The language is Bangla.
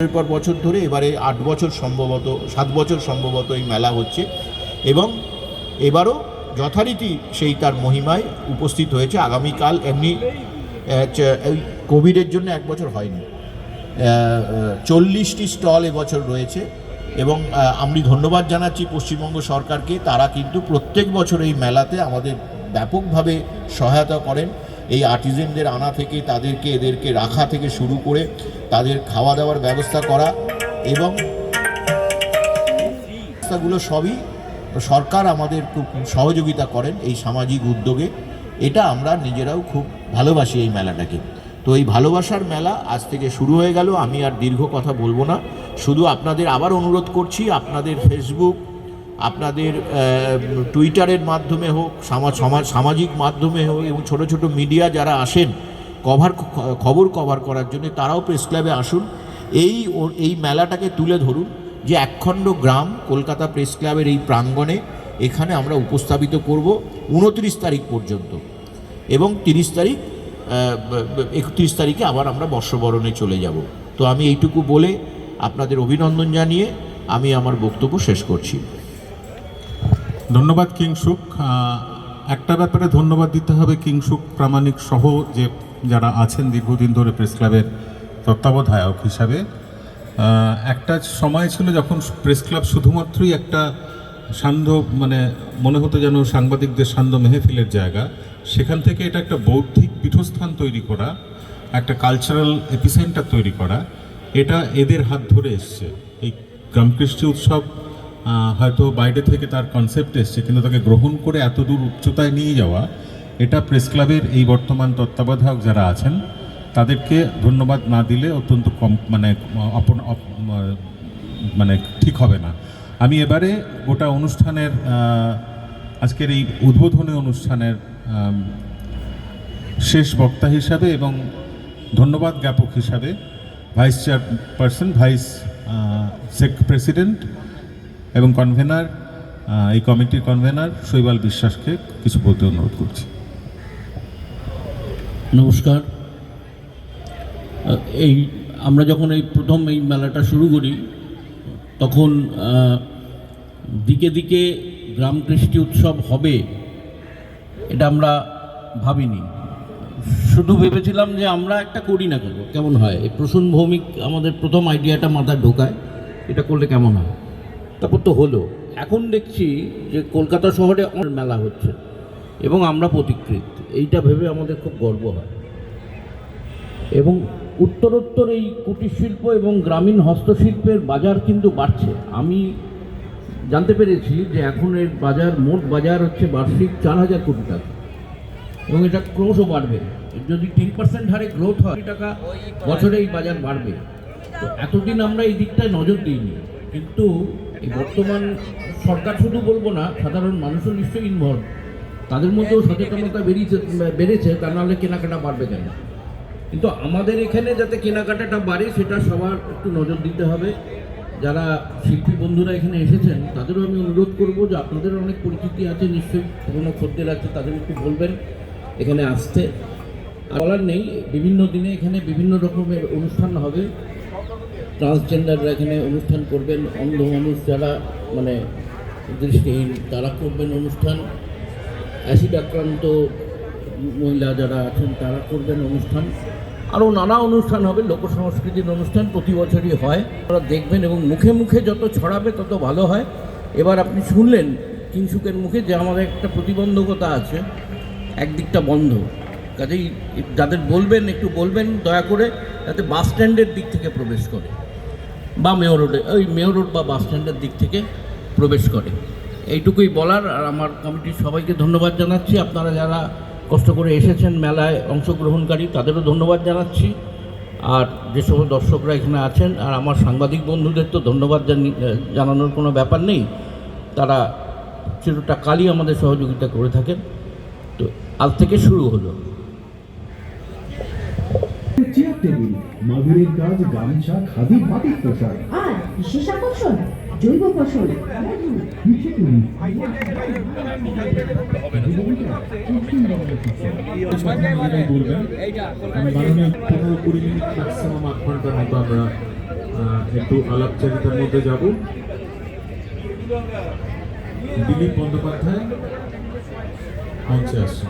পর বছর ধরে এবারে আট বছর সম্ভবত, সাত বছর সম্ভবত এই মেলা হচ্ছে এবং এবারও যথারীতি সেই তার মহিমায় উপস্থিত হয়েছে। আগামীকাল এমনি কোভিডের জন্য এক বছর হয়নি। চল্লিশটি স্টল এবছর রয়েছে এবং আমি ধন্যবাদ জানাচ্ছি পশ্চিমবঙ্গ সরকারকে। তারা কিন্তু প্রত্যেক বছর এই মেলাতে আমাদের ব্যাপকভাবে সহায়তা করেন। এই আর্টিজেনদের আনা থেকে, তাদেরকে, এদেরকে রাখা থেকে শুরু করে তাদের খাওয়া দাওয়ার ব্যবস্থা করা এবং ব্যবস্থাগুলো সবই সরকার আমাদের খুব সহযোগিতা করেন এই সামাজিক উদ্যোগে। এটা আমরা নিজেরাও খুব ভালোবাসি এই মেলাটাকে। তো এই ভালোবাসার মেলা আজ থেকে শুরু হয়ে গেল, আমি আর দীর্ঘ কথা বলব না। শুধু আপনাদের আবার অনুরোধ করছি, আপনাদের ফেসবুক আপনাদের টুইটারের মাধ্যমে হোক, সামা- সমাজ সামাজিক মাধ্যমে হোক এবং ছোট ছোট মিডিয়া যারা আসেন, কভার খবর কভার করার জন্য তারাও প্রেস ক্লাবে আসুন। এই এই মেলাটাকে তুলে ধরুন যে একখণ্ড গ্রাম কলকাতা প্রেস ক্লাবের এই প্রাঙ্গণে এখানে আমরা উপস্থাপিত করব উনত্রিশ তারিখ পর্যন্ত এবং তিরিশ তারিখ একত্রিশ তারিখে আবার আমরা বর্ষবরণে চলে যাব। তো আমি এইটুকু বলে আপনাদের অভিনন্দন জানিয়ে আমি আমার বক্তব্য শেষ করছি। ধন্যবাদ কিংসুক একটা ব্যাপারে ধন্যবাদ দিতে হবে কিংসুক প্রামাণিক সহ যে যারা আছেন দীর্ঘদিন ধরে প্রেস ক্লাবের তত্ত্বাবধায়ক হিসাবে। একটা সময় ছিল যখন প্রেস ক্লাব শুধুমাত্রই একটা সান্ধ্য মানে মনে হতো যেন সাংবাদিকদের সান্ধ্য মেহফিলের জায়গা। সেখান থেকে এটা একটা বৌদ্ধিক পীঠস্থান তৈরি করা, একটা কালচারাল এপিসেন্টার তৈরি করা। এটা এদের হাত ধরে এসছে। এই গ্রামকৃষ্টি উৎসব হয়তো বাইরে থেকে তার কনসেপ্ট এসছে, কিন্তু তাকে গ্রহণ করে এত দূর উচ্চতায় নিয়ে যাওয়া, এটা প্রেস ক্লাবের এই বর্তমান তত্ত্বাবধায়ক যারা আছেন, তাদেরকে ধন্যবাদ না দিলে অত্যন্ত কম মানে মানে ঠিক হবে না। আমি এবারে গোটা অনুষ্ঠানের আজকের এই উদ্বোধনী অনুষ্ঠানের শেষ বক্তা হিসাবে এবং ধন্যবাদ জ্ঞাপক হিসাবে vice chairperson, vice sec president এবং কনভেনার এই কমিটির কনভেনার শৈবাল বিশ্বাসকে কিছু বলতে অনুরোধ করছি। নমস্কার। এই আমরা যখন এই প্রথম এই মেলাটা শুরু করি, তখন দিকে দিকে গ্রাম কৃষ্টি উৎসব হবে এটা আমরা ভাবিনি। শুধু ভেবেছিলাম যে আমরা একটা করি না কেন, কেমন হয়? এই প্রসূন ভৌমিক আমাদের প্রথম আইডিয়াটা মাথায় ঢোকায়, এটা করলে কেমন হয়? তারপর তো হলো। এখন দেখছি যে কলকাতা শহরে অনেক মেলা হচ্ছে এবং আমরা প্রতিকৃত। এইটা ভেবে আমাদের খুব গর্ব হয়। এবং উত্তরোত্তর এই কুটির শিল্প এবং গ্রামীণ হস্তশিল্পের বাজার কিন্তু বাড়ছে। আমি জানতে পেরেছি যে এখন এর বাজার, মোট বাজার হচ্ছে বার্ষিক চার হাজার কোটি টাকা। এবং এটা ক্রমশ বাড়বে। যদি তিন পার্সেন্ট হারে গ্রোথ হয়, টাকা বছরে এই বাজার বাড়বে। তো এতদিন আমরা এই দিকটায় নজর দিইনি। কিন্তু বর্তমান সরকার শুধু বলব না, সাধারণ মানুষও নিশ্চয়ই ইনভলভ তাদের মধ্যেও সচেতনতা বেরিয়েছে, বেড়েছে, তা নাহলে কেনাকাটা বাড়বে কেন? কিন্তু আমাদের এখানে যাতে কেনাকাটাটা বাড়ে, সেটা সবার একটু নজর দিতে হবে। যারা শিল্পী বন্ধুরা এখানে এসেছেন, তাদেরও আমি অনুরোধ করব যে আপনাদের অনেক পরিচিতি আছে, নিশ্চয়ই পুরোনো খদ্দের আছে, তাদের একটু বলবেন, এখানে আসতে। বলার নেই, বিভিন্ন দিনে এখানে বিভিন্ন রকমের অনুষ্ঠান হবে। ট্রান্সজেন্ডাররা এখানে অনুষ্ঠান করবেন, অন্ধ মানুষ যারা মানে দৃষ্টিহীন, তারা করবেন অনুষ্ঠান। অ্যাসিড আক্রান্ত মহিলা যারা আছেন, তারা করবেন অনুষ্ঠান। আরও নানা অনুষ্ঠান হবে লোক সংস্কৃতির অনুষ্ঠান প্রতি বছরই হয়। আপনারা দেখবেন এবং মুখে মুখে যত ছড়াবে, তত ভালো হয়। এবার আপনি শুনলেন কিংসুকের মুখে যে আমাদের একটা প্রতিবন্ধকতা আছে, একদিকটা বন্ধ। কাজেই যাদের বলবেন, একটু বলবেন, দয়া করে, যাতে বাস স্ট্যান্ডের দিক থেকে প্রবেশ করে। বা মেয়র রোডে ওই মেয়র রোড বা বাস স্ট্যান্ডের দিক থেকে প্রবেশ করে। এইটুকুই বলার, আর আমার কমিটির সবাইকে ধন্যবাদ জানাচ্ছি। আপনারা যারা কষ্ট করে এসেছেন মেলায় অংশগ্রহণকারী, তাদেরও ধন্যবাদ জানাচ্ছি। আর যে সমস্ত দর্শকরা এখানে আছেন, আর আমার সাংবাদিক বন্ধুদের তো ধন্যবাদ জানি- জানানোর কোনো ব্যাপার নেই। তারা চিরটা কালই আমাদের সহযোগিতা করে থাকেন। তো আজ থেকে শুরু হলো। টেবিল মাদুরের কাজ গামছা খাদি বাটিক পোশাক। আর বিশেষ আকর্ষণ জৈব ফসল আমরা একটু আলাপচারিতার মধ্যে যাব দিলীপ বন্দ্যোপাধ্যায় মঞ্চে আসছে